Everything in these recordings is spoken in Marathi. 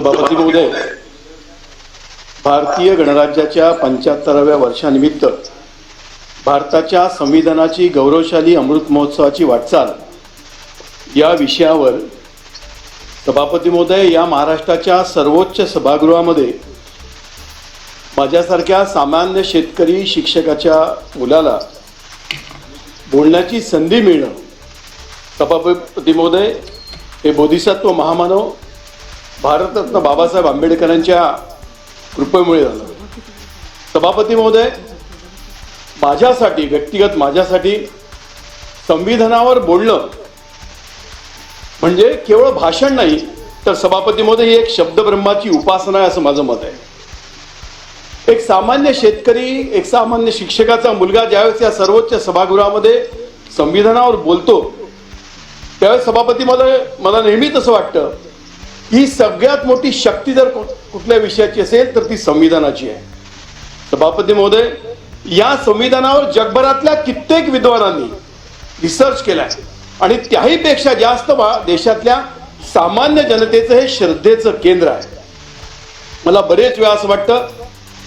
सभापती महोदय भारतीय गणराज्याच्या पंच्याहत्तराव्या वर्षानिमित्त भारताच्या संविधानाची गौरवशाली अमृत महोत्सवाची वाटचाल या विषयावर सभापती महोदय या महाराष्ट्राच्या सर्वोच्च सभागृहामध्ये माझ्यासारख्या सामान्य शेतकरी शिक्षकाच्या मुलाला बोलण्याची संधी मिळणं. सभापती महोदय हे बोधिसत्व महामानव भारतरत्न बाबासाहेब आंबेडकरांच्या कृपेमुळे झालं. सभापती महोदय माझ्यासाठी व्यक्तिगत माझ्यासाठी संविधानावर बोलणं म्हणजे केवळ भाषण नाही तर सभापती महोदय ही एक शब्दब्रह्माची उपासना आहे असं माझं मत आहे. एक सामान्य शेतकरी एक सामान्य शिक्षकाचा मुलगा ज्यावेळेस या सर्वोच्च सभागृहामध्ये संविधानावर बोलतो त्यावेळेस सभापती मला मला नेहमीच असं वाटतं ही सगळ्यात मोठी शक्ती जर कुठल्या विषयाची असेल तर ती संविधानाची आहे. सभापती महोदय या संविधानावर जगभरातल्या कित्येक विद्वानांनी रिसर्च केलाय. आणि त्याहीपेक्षा जास्त देशातल्या सामान्य जनतेचं हे श्रद्धेचं केंद्र आहे. मला बरेच वेळा असं वाटतं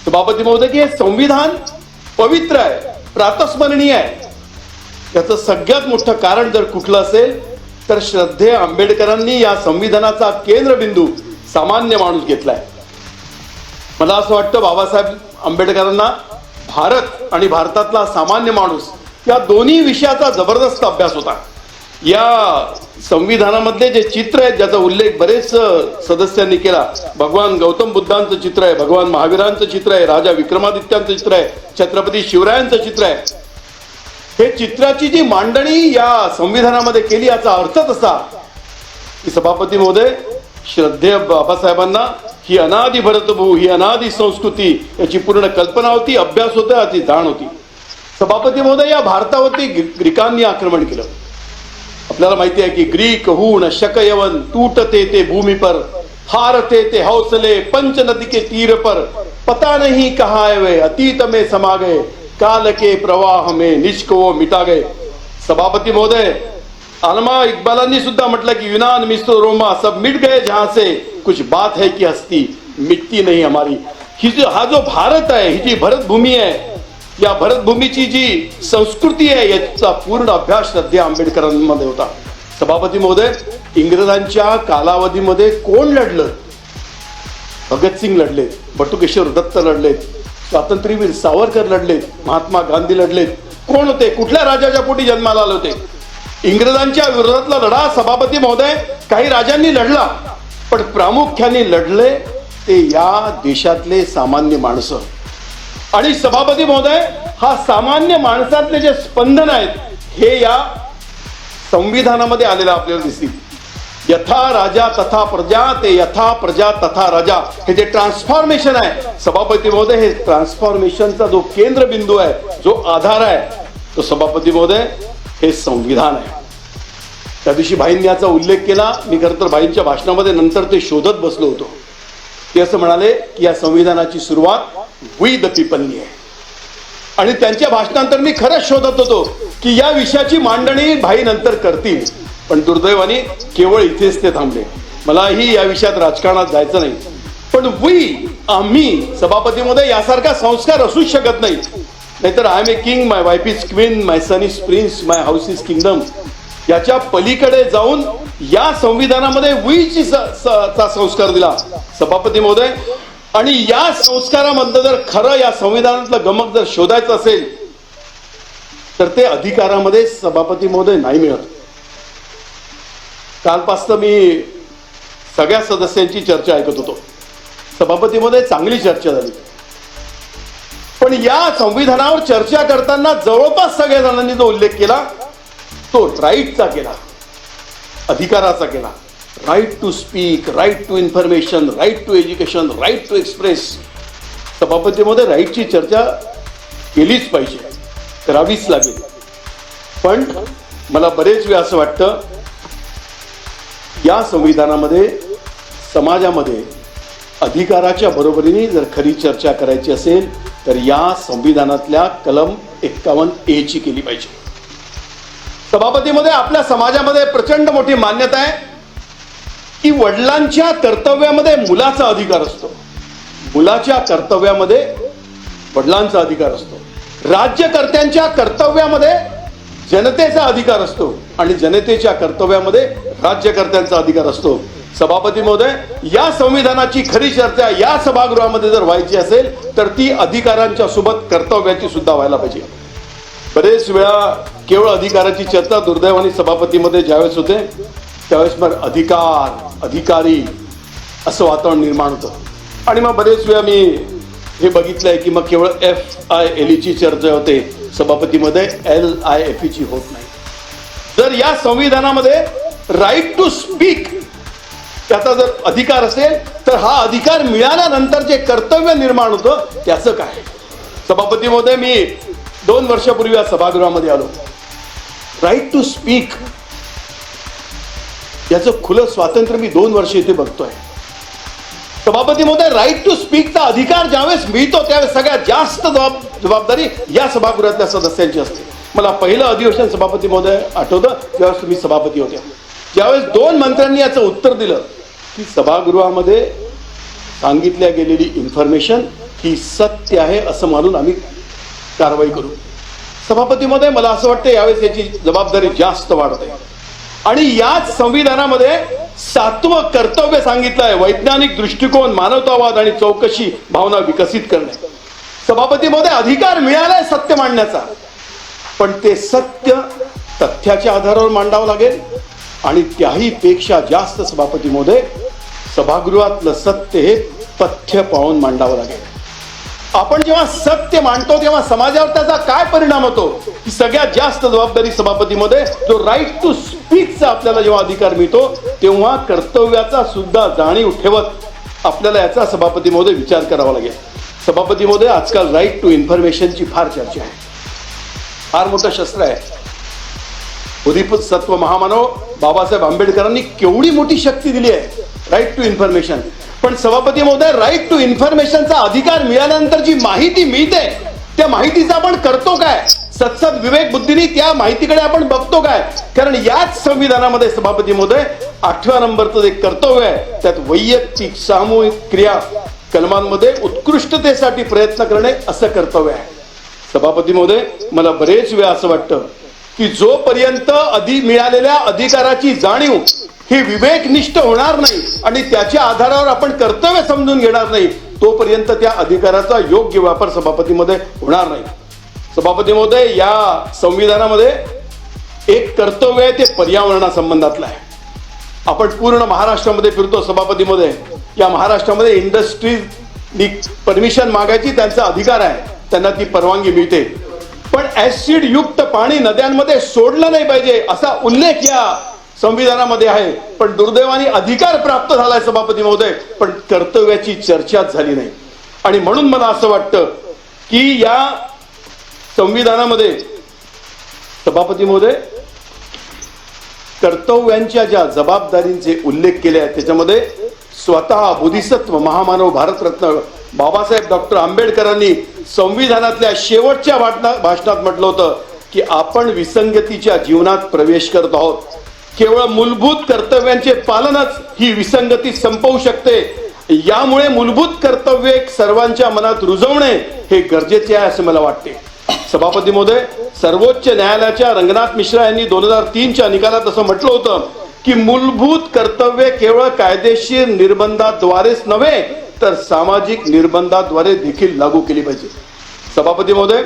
सभापती महोदय की हे संविधान पवित्र आहे प्रातस्मरणीय आहे. याचं सगळ्यात मोठं कारण जर कुठलं असेल तर श्रद्धे आंबेडकरांनी या संविधानाचा केंद्रबिंदू सामान्य माणूस घेतलाय. मला असं वाटतं बाबासाहेब आंबेडकरांना भारत आणि भारतातला सामान्य माणूस या दोन्ही विषयाचा जबरदस्त अभ्यास होता. या संविधानामधले जे चित्र आहेत ज्याचा उल्लेख बरेच सदस्यांनी केला. भगवान गौतम बुद्धांचं चित्र आहे भगवान महावीरांचं चित्र आहे राजा विक्रमादित्यांचं चित्र आहे छत्रपती शिवरायांचं चित्र आहे. हे चित्राची जी मांडणी या संविधानामध्ये केली याचा अर्थ तसा की सभापती महोदय श्रद्धेय बाबासाहेबांना ही अनादि भरतभू ही अनादि संस्कृती याची पूर्ण कल्पना होती अभ्यास होता याची जाण होती. सभापती महोदय या भारतावरती ग्री- ग्रीकांनी आक्रमण केलं. आपल्याला माहिती आहे की ग्रीक हूण शकयवन तूटते ते भूमी पर हारते ते हौसले पंच नदी के तीर पर पता नहीं कहा वे अतीत में समा गए काल के प्रवाह में निष्को मिटा गए। सभापती महोदय अल्मा इक्बालांनी सुद्धा म्हटलं की युनान मिस्रो रोमा सब मिट गए जहां से कुछ बात है की हस्ती मिटती नहीं हमारी। ही जो हा जो भारत आहे ही जी भरतभूमी आहे या भरतभूमीची जी संस्कृती आहे याचा पूर्ण अभ्यास सध्या आंबेडकरांमध्ये होता. सभापती महोदय इंग्रजांच्या कालावधीमध्ये कोण लढलं? भगतसिंग लढलेत बटुकेश्वर दत्त लढलेत स्वातंत्र्यवीर सावरकर लढलेत महात्मा गांधी लढलेत. कोण होते? कुठल्या राजाच्या पोटी जन्माला आले होते? इंग्रजांच्या विरोधातला लढा सभापती महोदय काही राजांनी लढला पण प्रामुख्याने लढले ते या देशातले सामान्य माणसं. आणि सभापती महोदय हा सामान्य माणसातले जे स्पंदन आहेत हे या संविधानामध्ये आलेलं आपल्याला दिसतील. यथा राजा तथा प्रजा ते यथा प्रजा तथा राजा. हे जे ट्रान्सफॉर्मेशन आहे सभापती महोदय हे ट्रान्सफॉर्मेशनचा जो केंद्रबिंदू आहे जो आधार आहे तो सभापती महोदय हे संविधान आहे. त्या दिवशी भाईंनी याचा उल्लेख केला. मी खरं तर भाईंच्या भाषणामध्ये नंतर ते शोधत बसलो होतो. ते असं म्हणाले की या संविधानाची सुरुवात वी द पीपलनी आहे. आणि त्यांच्या भाषणानंतर मी खरंच शोधत होतो की या विषयाची मांडणी भाई नंतर करतील. पण दुर्दैवाने केवळ इथेच ते थांबले. मलाही या विषयात राजकारणात जायचं नाही. पण वी आम्ही सभापतीमध्ये यासारखा संस्कार असूच शकत नाही. नाहीतर I am a king my wife is queen my son is prince my house is kingdom याच्या पलीकडे जाऊन या संविधानामध्ये वीची चा संस्कार दिला. सभापती महोदय आणि या संस्कारामधलं जर खरं या संविधानातलं गमक जर शोधायचं असेल तर ते अधिकारामध्ये सभापती महोदय नाही मिळत. कालपासून मी सगळ्या सदस्यांची चर्चा ऐकत होतो. सभापतीमध्ये चांगली चर्चा झाली. पण या संविधानावर चर्चा करताना जवळपास सगळ्या जणांनी जो उल्लेख केला तो राईटचा केला. अधिकाराचा केला. Right to speak right to information right to education right to express सभापतीमध्ये राईटची चर्चा केलीच पाहिजे. करावीच लागेल. पण मला बरेच वेळ असं वाटतं या संविधानामध्ये समाजामध्ये अधिकाराच्या बरोबरीने जर खरी चर्चा करायची असेल तर या संविधानातल्या कलम एक्कावन्न ए ची केली पाहिजे. सभापतीमध्ये आपल्या समाजामध्ये प्रचंड मोठी मान्यता आहे. की वडिलांच्या कर्तव्यामध्ये मुलाचा अधिकार असतो. मुलाच्या कर्तव्यामध्ये वडिलांचा अधिकार असतो. राज्यकर्त्यांच्या कर्तव्यामध्ये जनतेचा अधिकार असतो. आणि जनतेच्या कर्तव्यामध्ये राज्यकर्त्यांचा अधिकार असतो. सभापती महोदय या संविधानाची खरी चर्चा या सभागृहामध्ये जर व्हायची असेल तर ती अधिकारांच्या सोबत कर्तव्याची सुद्धा व्हायला पाहिजे. बरेच वेळा केवळ अधिकाराची चर्चा दुर्दैवाने सभापतीमध्ये ज्यावेळेस होते त्यावेळेस मग अधिकार अधिकारी असं वातावरण निर्माण होतं. आणि मग बरेच वेळा मी हे बघितलंय की मग केवळ एफ आय एल ची चर्चा होते सभापतीमध्ये एल आय एफ ईची होत नाही. जर या संविधानामध्ये राईट टू स्पीक त्याचा जर अधिकार असेल तर हा अधिकार मिळाल्यानंतर जे कर्तव्य निर्माण होतं त्याचं काय? सभापती महोदय मी दोन वर्षापूर्वी या सभागृहामध्ये आलो. राईट टू स्पीक याचं खुलं स्वातंत्र्य मी दोन वर्ष इथे बघतोय. सभापती महोदय राईट टू स्पीकचा अधिकार ज्यावेळेस मिळतो त्यावेळेस सगळ्यात जास्त जबाब जबाबदारी या सभागृहातल्या सदस्यांची असते. मला पहिलं अधिवेशन सभापती महोदय आठवतं त्यावेळेस तुम्ही सभापती होत्या ज्यावेळेस दोन मंत्र्यांनी याचं उत्तर दिलं की सभागृहामध्ये सांगितल्या गेलेली इन्फॉर्मेशन ही सत्य आहे असं मानून आम्ही कारवाई करू. सभापती महोदय मला असं वाटतं यावेळेस याची जबाबदारी जास्त वाढते आणि याच संविधानामध्ये सातवं कर्तव्य सांगितलं आहे वैज्ञानिक दृष्टिकोन मानवतावाद आणि चौकशी भावना विकसित करणे. सभापती महोदय अधिकार मिळालाय सत्य मांडण्याचा. पण ते सत्य तथ्याच्या आधारावर मांडावं लागेल आणि त्याही पेक्षा जास्त सभापती महोदय सभागृहातलं सत्य हे तथ्य पाहून मांडावं लागेल. आपण जेव्हा सत्य मांडतो तेव्हा समाजावर त्याचा काय परिणाम होतो? ही सगळ्यात जास्त जबाबदारी सभापतीमध्ये जो राईट टू स्पीकचा आपल्याला जेव्हा अधिकार मिळतो तेव्हा कर्तव्याचा सुद्धा जाणीव ठेवत आपल्याला याचा सभापतीमध्ये विचार करावा लागेल. सभापतीमध्ये आजकाल राईट टू इन्फॉर्मेशनची फार चर्चा आहे. फार मोठं शस्त्र आहे. उदिपूत सत्व महामानव बाबासाहेब आंबेडकरांनी केवढी मोठी शक्ती दिली आहे राईट टू इन्फॉर्मेशन पण सभापती महोदय राईट टू इन्फॉर्मेशनचा अधिकार मिळाल्यानंतर जी माहिती मिळते त्या माहितीचा आपण करतो काय? सत्सद विवेक बुद्धीने त्या माहितीकडे आपण बघतो काय? कारण याच संविधानामध्ये सभापती महोदय आठव्या नंबरचं जे कर्तव्य आहे त्यात वैयक्तिक सामूहिक क्रिया कलमांमध्ये उत्कृष्टतेसाठी प्रयत्न करणे असं कर्तव्य आहे. सभापती महोदय मला बरेच वेळा असं वाटतं की जोपर्यंत अधि मिळालेल्या अधिकाराची जाणीव ही विवेकनिष्ठ होणार नाही आणि त्याच्या आधारावर आपण कर्तव्य समजून घेणार नाही तोपर्यंत त्या अधिकाराचा योग्य वापर सभापतीमध्ये होणार नाही. सभापती महोदय या संविधानामध्ये एक कर्तव्य आहे ते पर्यावरणासंबंधातलं आहे. आपण पूर्ण महाराष्ट्रामध्ये फिरतो सभापतीमध्ये या महाराष्ट्रामध्ये इंडस्ट्रीजनी परमिशन मागायची त्यांचा अधिकार आहे. त्यांना ती परवानगी मिळते. पण ऍसिड युक्त पाणी नद्यांमध्ये सोडलं नाही पाहिजे असा उल्लेख या संविधानामध्ये आहे. पण दुर्दैवाने अधिकार प्राप्त झालाय सभापती महोदय पण कर्तव्याची चर्चाच झाली नाही. आणि म्हणून मला असं वाटतं की या संविधानामध्ये सभापती महोदय कर्तव्यांच्या ज्या जबाबदारींचे उल्लेख केले आहेत त्याच्यामध्ये स्वतः बोधिसत्व महामानव भारतरत्न बाबासाहेब डॉक्टर आंबेडकरांनी संविधानातल्या शेवटच्या भाषणा- भाषणात म्हटलं होतं की आपण विसंगतीच्या जीवनात प्रवेश करत आहोत. केवळ मूलभूत कर्तव्यांचे पालनच ही विसंगती संपवू शकते. यामुळे मूलभूत कर्तव्य सर्वांच्या मनात रुजवणे हे गरजेचे आहे असं मला वाटते. सभापती महोदय सर्वोच्च न्यायालयाच्या रंगनाथ मिश्रा यांनी दोन हजार तीनच्या निकालात असं म्हटलं होतं की मूलभूत कर्तव्य केवळ कायदेशीर निर्बंधाद्वारेच नव्हे तर सामाजिक निर्बंधाद्वारे देखील लागू केली पाहिजे. सभापती महोदय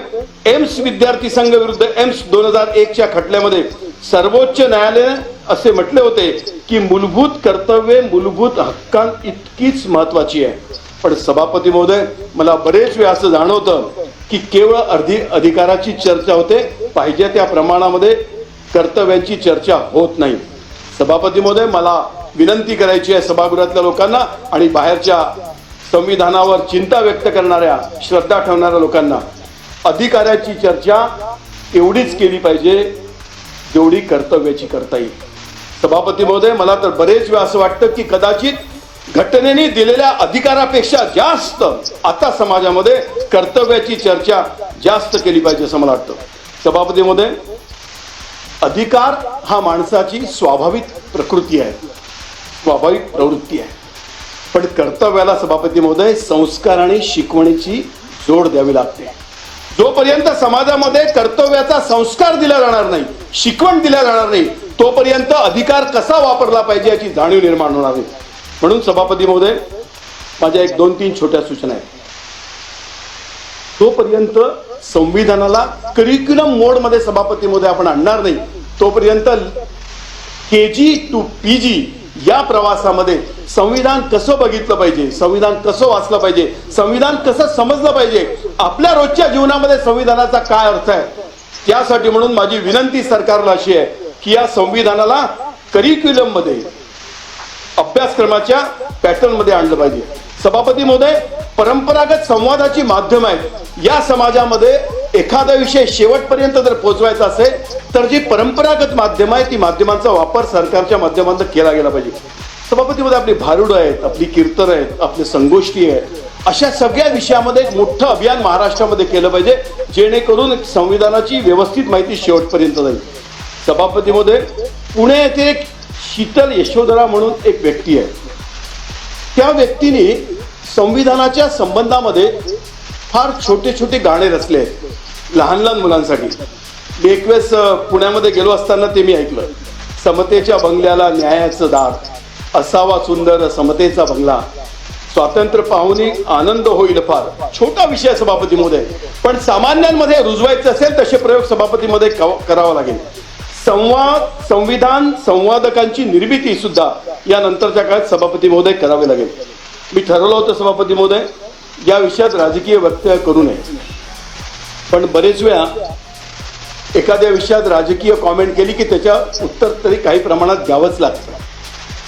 एम्स विद्यार्थी संघ विरुद्ध एम्स दोन हजार एकच्या खटल्यामध्ये सर्वोच्च न्यायालयाने असे म्हटले होते की मूलभूत कर्तव्ये मूलभूत हक्कां इतकीच महत्वाची आहे. पण सभापती महोदय मला बरेच वेळा असं जाणवतं की केवळ अर्धी अधिकाराची चर्चा होते पाहिजे त्या प्रमाणामध्ये कर्तव्यांची चर्चा होत नाही. सभापती महोदय मला विनंती करायची आहे सभागृहातल्या लोकांना आणि बाहेरच्या संविधानावर चिंता व्यक्त करणाऱ्या श्रद्धा ठेवणाऱ्या लोकांना अधिकाराची चर्चा एवढीच केली पाहिजे जेवढी कर्तव्याची करता येईल. सभापती महोदय मला तर बरेच वेळा असं वाटतं की कदाचित घटनेने दिलेल्या अधिकारापेक्षा जास्त आता समाजामध्ये कर्तव्याची चर्चा जास्त केली पाहिजे असं मला वाटतं. सभापती महोदय अधिकार हा माणसाची स्वाभाविक प्रकृती आहे. स्वाभाविक प्रवृत्ती आहे. पण कर्तव्याला सभापती महोदय संस्कार आणि शिकवणीची जोड द्यावी लागते. जोपर्यंत समाजामध्ये कर्तव्याचा संस्कार दिला जाणार नाही शिकवण दिल्या जाणार नाही तोपर्यंत अधिकार कसा वापरला पाहिजे याची जाणीव निर्माण होणार नाही म्हणून सभापती महोदय माझ्या एक दोन तीन छोट्या सूचना आहेत. तोपर्यंत संविधानाला करिक्युलम मोडमध्ये सभापती महोदय आपण आणणार नाही तोपर्यंत के जी टू पी जी या प्रवासामध्ये संविधान कसं बघितलं पाहिजे संविधान कसं वाचलं पाहिजे संविधान कसं समजलं पाहिजे आपल्या रोजच्या जीवनामध्ये संविधानाचा काय अर्थ आहे? त्यासाठी म्हणून माझी विनंती सरकारला अशी आहे की या संविधानाला करिक्युलममध्ये अभ्यासक्रमाच्या पॅटर्नमध्ये आणलं पाहिजे. सभापती महोदय परंपरागत संवादाची माध्यम आहेत. या समाजामध्ये एखादा विषय शेवटपर्यंत जर पोहोचवायचा असेल तर जी परंपरागत माध्यम आहे ती माध्यमांचा वापर सरकारच्या माध्यमांचा केला गेला पाहिजे. सभापतीमध्ये आपली भारुड आहेत आपली कीर्तन आहेत आपली संगोष्ठी आहेत. अशा सगळ्या विषयामध्ये एक मोठं अभियान महाराष्ट्रामध्ये केलं पाहिजे जेणेकरून संविधानाची व्यवस्थित माहिती शेवटपर्यंत जाईल. सभापतीमध्ये पुणे येथे एक शीतल यशोधरा म्हणून एक व्यक्ती आहे. त्या व्यक्तीने संविधानाच्या संबंधामध्ये फार छोटे छोटे गाणे रचले आहेत. लहान लहान मुलांसाठी. मी एक वेळेस पुण्यामध्ये गेलो असताना ते मी ऐकलं. समतेच्या बंगल्याला न्यायाचं दार. असावा सुंदर समतेचा बंगला. स्वातंत्र्य पाहुणी आनंद होईल फार. छोटा विषय सभापती मध्ये पण सामान्यांमध्ये रुजवायचं असेल तसे प्रयोग सभापतीमध्ये कव- करावा लागेल. संवाद संविधान संवादकांची निर्मिती सुद्धा या नंतरच्या काळात सभापती महोदय करावे लागेल. मी ठरवलं होतं सभापती महोदय या विषयात राजकीय वक्तव्य करू नये. पण बरेच वेळा एखाद्या विषयात राजकीय कॉमेंट केली की त्याच्या उत्तर तरी काही प्रमाणात घ्यावंच लागतं.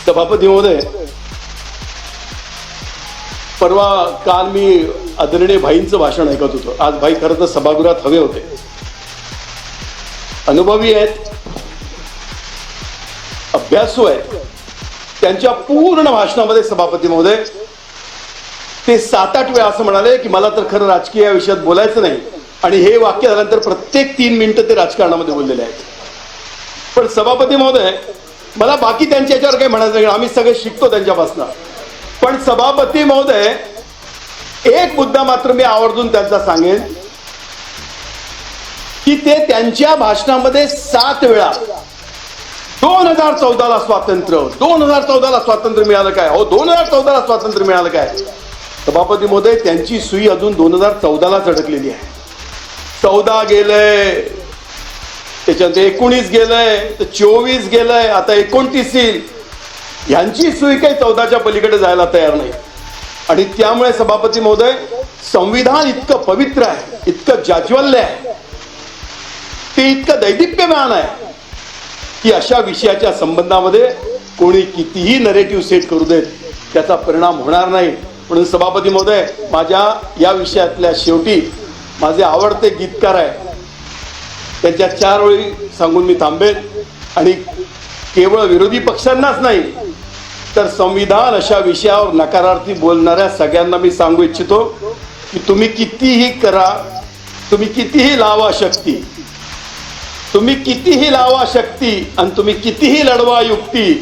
सभापती महोदय परवा काल मी आदरणीय भाईंचं भाषण ऐकत होतो. आज भाई खरं तर सभागृहात हवे होते. अनुभवी आहेत अभ्यासू आहेत. त्यांच्या पूर्ण भाषणामध्ये सभापती महोदय ते सात आठ वेळा असं म्हणाले की मला तर खरं राजकीय या विषयात बोलायचं नाही. आणि हे वाक्य झाल्यानंतर प्रत्येक तीन मिनिटं ते राजकारणामध्ये बोललेले आहेत. पण सभापती महोदय मला बाकी त्यांच्या याच्यावर काही म्हणायचं नाही. आम्ही सगळे शिकतो त्यांच्यापासून. पण सभापती महोदय एक मुद्दा मात्र मी आवर्जून त्यांचा सांगेन की ते त्यांच्या भाषणामध्ये सात वेळा दोन हजार चौदाला स्वातंत्र्य दोन हजार चौदाला स्वातंत्र्य मिळालं काय? हो दोन हजार चौदाला स्वातंत्र्य मिळालं काय? सभापती महोदय त्यांची सुई अजून दोन हजार चौदालाच अडकलेली आहे. चौदा गेलंय त्याच्यानंतर एकोणीस गेलंय तर चोवीस गेलंय आता एकोणतीस येईल. यांची सुई काही चौदाच्या पलीकडे जायला तयार नाही. आणि त्यामुळे सभापती महोदय संविधान इतकं पवित्र आहे इतकं जाज्वल्य आहे. ते इतकं दैदिप्यमान आहे की अशा विषयाच्या संबंधामध्ये कोणी कितीही नरेटिव्ह सेट करू देत त्याचा परिणाम होणार नाही. म्हणून सभापती महोदय माझ्या या विषयातल्या शेवटी माझे आवडते गीतकार आहे त्यांच्या चार ओळी सांगून मी थांबेन. आणि केवळ विरोधी पक्षांनाच नाही तर संविधान अशा विषयावर नकारार्थी बोलणाऱ्या सगळ्यांना मी सांगू इच्छितो की तुम्ही कितीही करा तुम्ही कितीही लावा शक्ती. तुम्ही कितीही लावा शक्ती आणि तुम्ही कितीही लढवा युक्ती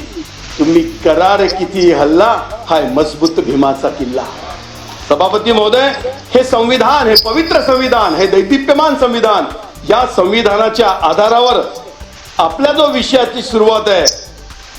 तुम्ही करा रे कितीही हल्ला हाय मजबूत भीमाचा किल्ला. सभापती महोदय हे संविधान हे पवित्र संविधान हे दैदिप्यमान संविधान या संविधानाच्या आधारावर आपल्या जो विषयाची सुरुवात आहे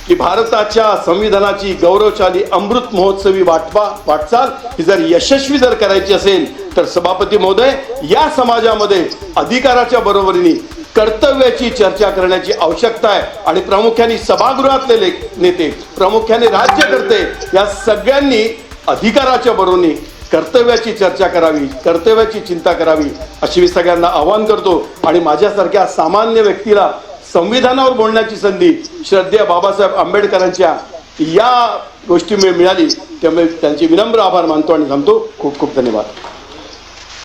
की भारताच्या संविधानाची गौरवशाली अमृत महोत्सवी वाटपा वाटचाल ही जर यशस्वी जर करायची असेल तर सभापती महोदय या समाजामध्ये अधिकाराच्या बरोबरीने कर्तव्याची चर्चा करण्याची आवश्यकता आहे. आणि प्रामुख्याने सभागृहातले लेख- नेते प्रामुख्याने राज्यकर्ते या सगळ्यांनी अधिकाराच्या बरोबरीने कर्तव्याची चर्चा करावी कर्तव्याची चिंता करावी अशी मी सगळ्यांना आवाहन करतो. आणि माझ्यासारख्या सामान्य व्यक्तीला संविधानावर बोलण्याची संधी श्रद्धेय बाबासाहेब आंबेडकरांच्या या गोष्टीमुळे मिळाली त्यामुळे त्यांचे विनम्र आभार मानतो आणि थांबतो. खूप खूप धन्यवाद.